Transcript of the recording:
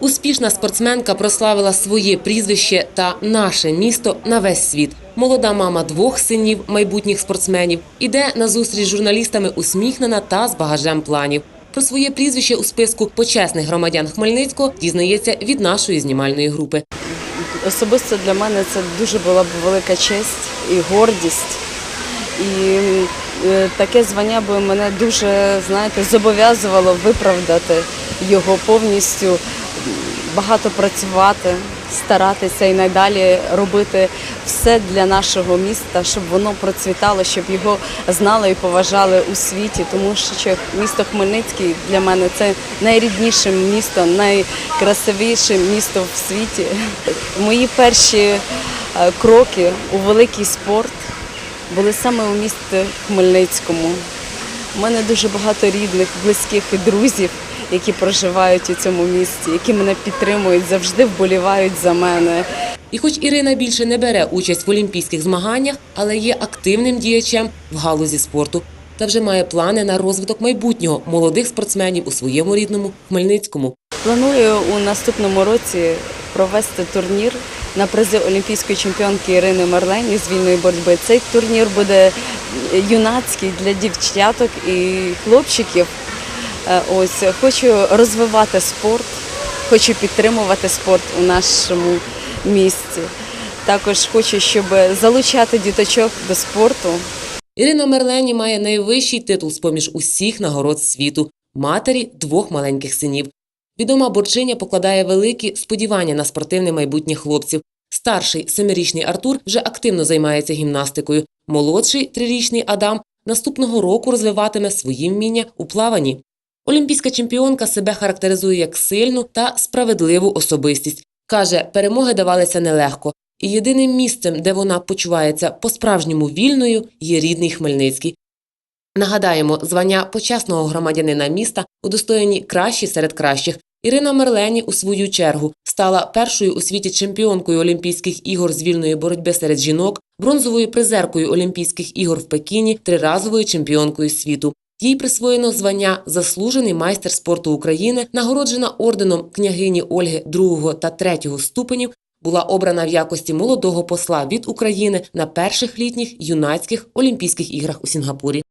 Успішна спортсменка прославила своє прізвище та наше місто на весь світ. Молода мама двох синів, майбутніх спортсменів, іде на зустріч з журналістами усміхнена та з багажем планів. Про своє прізвище у списку почесних громадян Хмельницького дізнається від нашої знімальної групи. Особисто для мене це дуже була б велика честь і гордість. І е, таке звання би мене дуже, знаєте, зобов'язувало виправдати його повністю, багато працювати, старатися і надалі робити все для нашого міста, щоб воно процвітало, щоб його знали і поважали у світі. Тому що місто Хмельницький для мене це найрідніше місто, найкрасивіше місто в світі. Мої перші е, кроки у великий спорт були саме у місті Хмельницькому. У мене дуже багато рідних, близьких і друзів, які проживають у цьому місті, які мене підтримують, завжди вболівають за мене. І хоч Ірина більше не бере участь в олімпійських змаганнях, але є активним діячем в галузі спорту та вже має плани на розвиток майбутнього молодих спортсменів у своєму рідному Хмельницькому. Планую у наступному році провести турнір на призи олімпійської чемпіонки Ірини Марлені з вільної боротьби. Цей турнір буде юнацький для дівчаток і хлопчиків. Е, Ось хочу розвивати спорт, хочу підтримувати спорт у нашому місті. Також хочу, щоб залучати діточок до спорту. Ірина Мерлені має найвищий титул з-поміж усіх нагород світу матері двох маленьких синів. Відома борчиня покладає великі сподівання на спортивне майбутнє хлопців. Старший семирічний Артур вже активно займається гімнастикою. Молодший трирічний Адам наступного року розвиватиме свої вміння у плаванні. Олімпійська чемпіонка себе характеризує як сильну та справедливу особистість. Каже, перемоги давалися нелегко, і єдиним місцем, де вона почувається по-справжньому вільною, є рідний Хмельницький. Нагадаємо, звання почесного громадянина міста удостоєні кращі серед кращих. Ірина Мерлені, у свою чергу, стала першою у світі чемпіонкою Олімпійських ігор з вільної боротьби серед жінок, бронзовою призеркою Олімпійських ігор в Пекіні, триразовою чемпіонкою світу. Їй присвоєно звання Заслужений майстер спорту України, нагороджена орденом княгині Ольги другого та третього ступенів, була обрана в якості молодого посла від України на перших літніх юнацьких Олімпійських іграх у Сінгапурі.